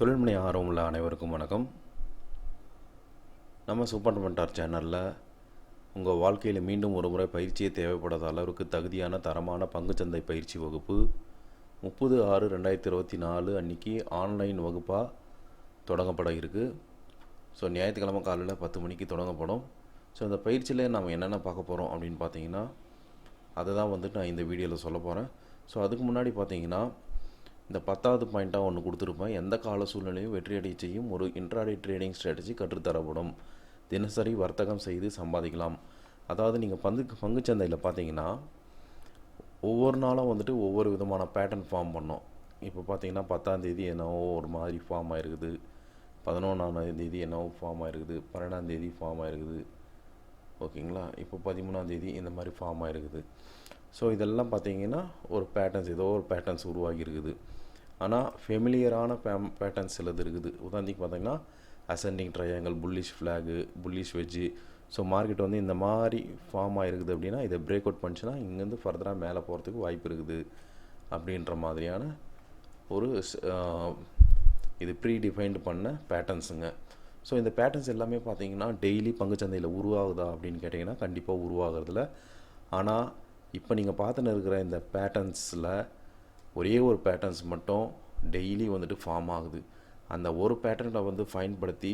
தொழில்முனை ஆர்வம் உள்ள அனைவருக்கும் வணக்கம். நம்ம சூப்பர்மெண்டார் சேனலில் உங்கள் வாழ்க்கையில் மீண்டும் ஒரு முறை பயிற்சியே தேவைப்படாத அளவுக்கு தகுதியான தரமான பங்குச்சந்தை பயிற்சி வகுப்பு முப்பது ஆறு ரெண்டாயிரத்தி இருபத்தி நாலு அன்றைக்கி ஆன்லைன் வகுப்பாக தொடங்கப்பட இருக்குது ஸோ ஞாயிற்றுக்கிழமை காலையில் பத்து மணிக்கு தொடங்கப்படும். ஸோ இந்த பயிற்சியில் நம்ம என்னென்ன பார்க்க போகிறோம் அப்படின்னு பார்த்தீங்கன்னா அதை தான் வந்துட்டு நான் இந்த வீடியோவில் சொல்ல போகிறேன் ஸோ அதுக்கு முன்னாடி பார்த்தீங்கன்னா இந்த பத்தாவது பாயிண்ட்டாக ஒன்று கொடுத்துருப்பேன். எந்த கால சூழ்நிலையும் வெற்றியடை செய்யும் ஒரு இன்ட்ராடே ட்ரேடிங் ஸ்ட்ராட்டஜி கற்றுத்தரப்படும். தினசரி வர்த்தகம் செய்து சம்பாதிக்கலாம். அதாவது நீங்கள் பங்கு பங்குச்சந்தையில் பார்த்தீங்கன்னா ஒவ்வொரு நாளும் வந்துட்டு ஒவ்வொரு விதமான பேட்டர்ன் ஃபார்ம் பண்ணோம். இப்போ பார்த்தீங்கன்னா பத்தாந்தேதி என்னவோ ஒரு மாதிரி ஃபார்ம் ஆயிருக்குது. பதினொன்றாம் தேதி என்னவோ ஃபார்ம் ஆயிருக்குது. பன்னெண்டாம் தேதி ஃபார்ம் ஆயிருக்குது. ஓகேங்களா? இப்போ பதிமூணாம் தேதி இந்த மாதிரி ஃபார்ம் ஆயிருக்குது. ஸோ இதெல்லாம் பார்த்தீங்கன்னா ஒரு பேட்டர்ன்ஸ் ஏதோ ஒரு பேட்டர்ன்ஸ் உருவாகி இருக்குது ஆனால் ஃபெமிலியரான பேம் பேட்டர்ன்ஸ் சிலது இருக்குது. உதாரணத்துக்கு பார்த்தீங்கன்னா ascending triangle bullish flag bullish wedge so market வந்து இந்த மாதிரி ஃபார்ம் ஆகிருக்குது அப்படின்னா இதை பிரேக் அவுட் பண்ணிச்சுன்னா இங்கேருந்து ஃபர்தராக மேலே போகிறதுக்கு வாய்ப்பு இருக்குது. அப்படின்ற மாதிரியான ஒரு இது ப்ரீ டிஃபைன்டு பண்ண பேட்டர்ன்ஸுங்க ஸோ இந்த பேட்டர்ன்ஸ் எல்லாமே பார்த்தீங்கன்னா டெய்லி பங்குச்சந்தையில் உருவாகுதா அப்படின்னு கேட்டிங்கன்னா கண்டிப்பாக உருவாகிறதுல ஆனால் இப்போ நீங்கள் பார்த்துன்னு இருக்கிற இந்த பேட்டர்ன்ஸில் ஒரே ஒரு பேட்டர்ன்ஸ் மட்டும் டெய்லி வந்துட்டு ஃபார்ம் ஆகுது. அந்த ஒரு பேட்டர்னை வந்து பயன்படுத்தி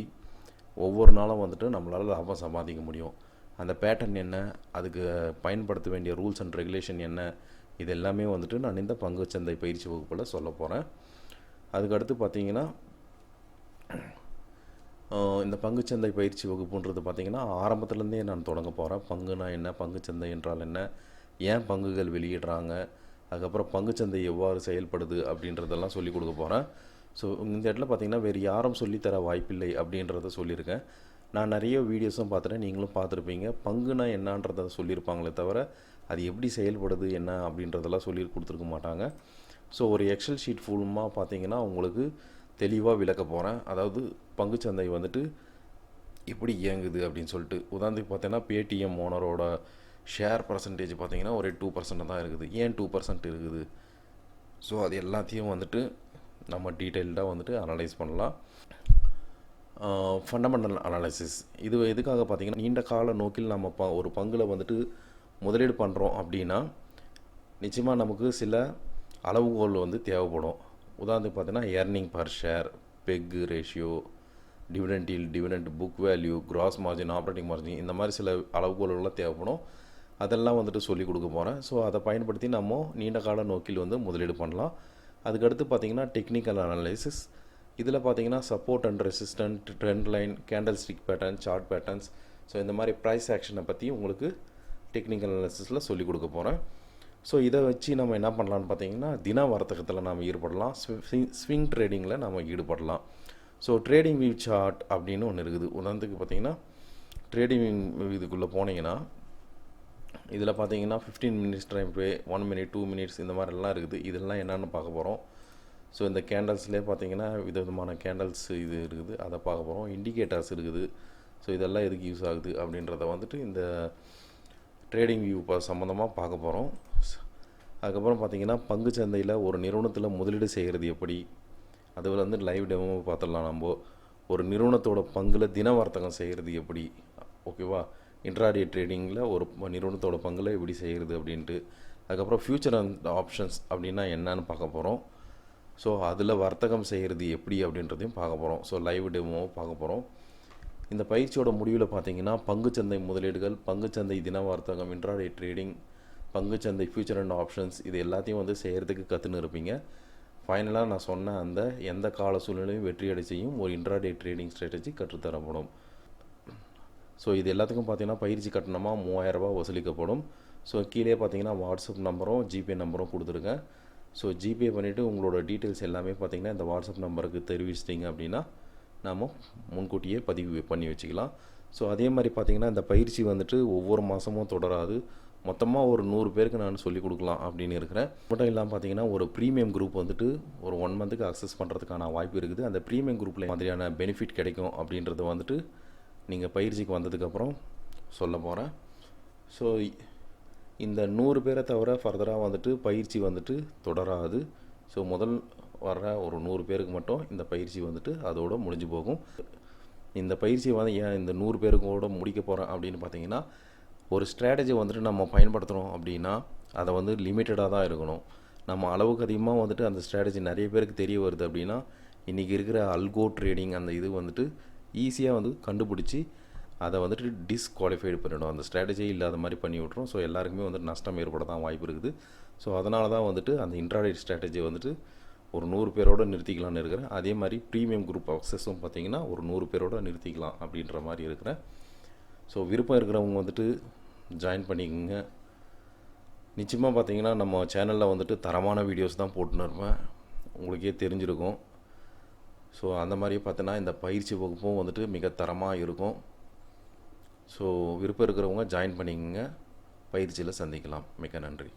ஒவ்வொரு நாளும் வந்துட்டு நம்மளால் லாபம் சம்பாதிக்க முடியும். அந்த பேட்டர்ன் என்ன? அதுக்கு பயன்படுத்த வேண்டிய ரூல்ஸ் அண்ட் ரெகுலேஷன் என்ன? இது எல்லாமே வந்துட்டு நான் இந்த பங்குச்சந்தை பயிற்சி வகுப்பில் சொல்ல போகிறேன் அதுக்கடுத்து பார்த்தீங்கன்னா இந்த பங்குச்சந்தை பயிற்சி வகுப்புன்றது பார்த்திங்கன்னா ஆரம்பத்துலேருந்தே நான் தொடங்க போகிறேன் பங்குனா என்ன? பங்குச்சந்தை என்றால் என்ன? ஏன் பங்குகள் வெளியிடுறாங்க? அதுக்கப்புறம் பங்குச்சந்தை எவ்வாறு செயல்படுது அப்படின்றதெல்லாம் சொல்லிக் கொடுக்க போகிறேன் ஸோ இந்த இடத்துல பார்த்தீங்கன்னா வேறு யாரும் சொல்லித்தர வாய்ப்பில்லை அப்படின்றத சொல்லியிருக்கேன். நான் நிறைய வீடியோஸும் பார்த்துட்டேன். நீங்களும் பார்த்துருப்பீங்க. பங்குனா என்னன்றத சொல்லியிருப்பாங்களே தவிர அது எப்படி செயல்படுது என்ன அப்படின்றதெல்லாம் சொல்லி கொடுத்துருக்க மாட்டாங்க. ஸோ ஒரு எக்ஸல் ஷீட் ஃபுல்லுமாக பார்த்தீங்கன்னா உங்களுக்கு தெளிவாக விளக்க போகிறேன் அதாவது பங்குச்சந்தை வந்துட்டு எப்படி இயங்குது அப்படின்னு சொல்லிட்டு. உதாரணத்துக்கு பார்த்தீங்கன்னா பேடிஎம் ஓனரோட ஷேர் பர்சன்டேஜ் பார்த்திங்கன்னா ஒரு டூ பர்சன்ட் தான் இருக்குது. ஏன் டூ பர்சன்ட் இருக்குது? ஸோ அது எல்லாத்தையும் வந்துட்டு நம்ம டீட்டெயில்டாக வந்துட்டு அனலைஸ் பண்ணலாம். ஃபண்டமெண்டல் அனாலிசிஸ் இது எதுக்காக பார்த்தீங்கன்னா நீண்ட கால நோக்கில் நம்ம ப ஒரு பங்கில் வந்துட்டு முதலீடு பண்ணுறோம் அப்படின்னா நிச்சயமாக நமக்கு சில அளவுகோல் வந்து தேவைப்படும். உதாரணத்துக்கு பார்த்தீங்கன்னா earning per share peg ratio dividend yield dividend book value gross margin operating margin இந்த மாதிரி சில அளவுகோல்கள்லாம் தேவைப்படும். அதெல்லாம் வந்துட்டு சொல்லிக் கொடுக்க போகிறேன் ஸோ அதை பயன்படுத்தி நம்ம நீண்ட கால நோக்கில் வந்து முதலீடு பண்ணலாம். அதுக்கடுத்து பார்த்தீங்கன்னா டெக்னிக்கல் அனாலிசிஸ் இதில் பார்த்தீங்கன்னா support and resistant trend line candle stick pattern chart patterns so இந்த மாதிரி ப்ரைஸ் ஆக்ஷனை பற்றி உங்களுக்கு டெக்னிக்கல் அனாலிசிஸில் சொல்லிக் கொடுக்க போகிறேன் ஸோ இதை வச்சு நம்ம என்ன பண்ணலாம்னு பார்த்தீங்கன்னா தின வர்த்தகத்தில் நாம் ஈடுபடலாம். ஸ்விங் ட்ரேடிங்கில் நம்ம ஈடுபடலாம். ஸோ ட்ரேடிங் வியூ சார்ட் அப்படின்னு ஒன்று இருக்குது. உதாரணத்துக்கு பார்த்தீங்கன்னா ட்ரேடிங் இதுக்குள்ளே போனீங்கன்னா இதில் பார்த்தீங்கன்னா ஃபிஃப்டீன் மினிட்ஸ் டைம் பே ஒன் மினிட் டூ மினிட்ஸ் இந்த மாதிரிலாம் இருக்குது. இதெல்லாம் என்னென்னு பார்க்க போகிறோம் ஸோ இந்த கேண்டல்ஸ்லேயே பார்த்தீங்கன்னா விதவிதமான கேண்டல்ஸ் இது இருக்குது. அதை பார்க்க போகிறோம் இண்டிகேட்டர்ஸ் இருக்குது. ஸோ இதெல்லாம் எதுக்கு யூஸ் ஆகுது அப்படின்றத வந்துட்டு இந்த ட்ரேடிங் வியூ ப சம்மந்தமாக பார்க்க போகிறோம் அதுக்கப்புறம் பார்த்தீங்கன்னா பங்குச்சந்தையில் ஒரு நிறுவனத்தில் முதலீடு செய்கிறது எப்படி? அதில் வந்து லைவ் டெமோ பார்த்துடலாம் நம்ம. ஒரு நிறுவனத்தோட பங்கில் தின வர்த்தகம் செய்கிறது எப்படி? ஓகேவா? இன்ட்ராடே ட்ரேடிங்கில் ஒரு நிறுவனத்தோட பங்கில் எப்படி செய்கிறது அப்படின்ட்டு அதுக்கப்புறம் ஃப்யூச்சர் அண்ட் ஆப்ஷன்ஸ் அப்படின்னா என்னன்னு பார்க்க போகிறோம் ஸோ அதில் வர்த்தகம் செய்கிறது எப்படி அப்படின்றதையும் பார்க்க போகிறோம் ஸோ லைவ் டெமோவும் பார்க்க போகிறோம் இந்த பயிற்சியோட முடிவில் பார்த்தீங்கன்னா பங்குச்சந்தை முதலீடுகள் பங்குச்சந்தை தின வர்த்தகம் இன்ட்ராடே ட்ரேடிங் பங்குச்சந்தை ஃபியூச்சர் அண்ட் ஆப்ஷன்ஸ் இது எல்லாத்தையும் வந்து செய்கிறதுக்கு கற்றுன்னு இருப்பீங்க. ஃபைனலாக நான் சொன்ன அந்த எந்த கால சூழ்நிலையும் வெற்றி அடை செய்யும் ஒரு இன்ட்ராடே ட்ரேடிங் ஸ்ட்ராட்டஜி கற்றுத்தரப்படும். ஸோ இது எல்லாத்துக்கும் பார்த்தீங்கன்னா பயிற்சி கட்டணமாக மூவாயிரரூபா வசூலிக்கப்படும். ஸோ கீழே பார்த்தீங்கன்னா வாட்ஸ்அப் நம்பரும் ஜிபே நம்பரும் கொடுத்துருங்க. ஸோ ஜிபே பண்ணிவிட்டு உங்களோட டீட்டெயில்ஸ் எல்லாமே பார்த்தீங்கன்னா இந்த வாட்ஸ்அப் நம்பருக்கு தெரிவிச்சிட்டிங்க அப்படின்னா நாம் முன்கூட்டியே பதிவு பண்ணி வச்சுக்கலாம். ஸோ அதே மாதிரி பார்த்தீங்கன்னா இந்த பயிற்சி வந்துட்டு ஒவ்வொரு மாதமும் தொடராது. மொத்தமாக ஒரு நூறு பேருக்கு நான் சொல்லிக் கொடுக்கலாம் அப்படின்னு இருக்கிறேன். மட்டும் இல்லாமல் பார்த்தீங்கன்னா ஒரு ப்ரீமியம் குரூப் வந்துட்டு ஒரு ஒன் மந்த்துக்கு அக்சஸ் பண்ணுறதுக்கான வாய்ப்பு இருக்குது. அந்த ப்ரீமியம் குரூப்பில் மாதிரியான பெனிஃபிட் கிடைக்கும் அப்படின்றத வந்துட்டு நீங்கள் பயிற்சிக்கு வந்ததுக்கப்புறம் சொல்ல போகிறேன் ஸோ இந்த நூறு பேரை தவிர ஃபர்தராக வந்துட்டு பயிற்சி வந்துட்டு தொடராது. ஸோ முதல் வர்ற ஒரு நூறு பேருக்கு மட்டும் இந்த பயிற்சி வந்துட்டு அதோடு முடிஞ்சு போகும். இந்த பயிற்சி வந்து ஏன் இந்த நூறு பேருக்கோட முடிக்க போகிறேன் அப்படின்னு பார்த்தீங்கன்னா ஒரு ஸ்ட்ராட்டஜி வந்துட்டு நம்ம பயன்படுத்துகிறோம் அப்படின்னா அதை வந்து லிமிட்டடாக தான் இருக்கணும். நம்ம அளவுக்கு அதிகமாக வந்துட்டு அந்த ஸ்ட்ராட்டஜி நிறைய பேருக்கு தெரிய வருது அப்படின்னா இன்றைக்கி இருக்கிற அல்கோ ட்ரேடிங் அந்த இது வந்துட்டு ஈஸியாக வந்து கண்டுபிடிச்சி அதை வந்துட்டு டிஸ்குவாலிஃபைடு பண்ணிடும் அந்த ஸ்ட்ராட்டஜியே இல்லாத மாதிரி பண்ணி விட்ரும் ஸோ எல்லாருக்குமே வந்துட்டு நஷ்டம் ஏற்பட தான் வாய்ப்பு இருக்குது. ஸோ அதனால தான் வந்துட்டு அந்த இன்ட்ராடே ஸ்ட்ராட்டஜி வந்துட்டு ஒரு நூறு பேரோட நிறுத்திக்கலாம்னு இருக்கிறேன். அதே மாதிரி ப்ரீமியம் குரூப் அக்சஸும் பார்த்தீங்கன்னா ஒரு நூறு பேரோட நிறுத்திக்கலாம் அப்படின்ற மாதிரி இருக்கிறேன். ஸோ விருப்பம் இருக்கிறவங்க வந்துட்டு ஜாயின் பண்ணிக்கோங்க. நிச்சயமாக பார்த்தீங்கன்னா நம்ம சேனலில் வந்துட்டு தரமான வீடியோஸ் தான் போட்டுன்னு இருப்பேன். உங்களுக்கே தெரிஞ்சிருக்கும். ஸோ அந்த மாதிரியே பார்த்தோன்னா இந்த பயிற்சி வகுப்பும் வந்துட்டு மிக தரமாக இருக்கும். ஸோ விருப்பம் இருக்கிறவங்க ஜாயின் பண்ணிக்கங்க. பயிற்சியில் சந்திக்கலாம். மிக்க நன்றி.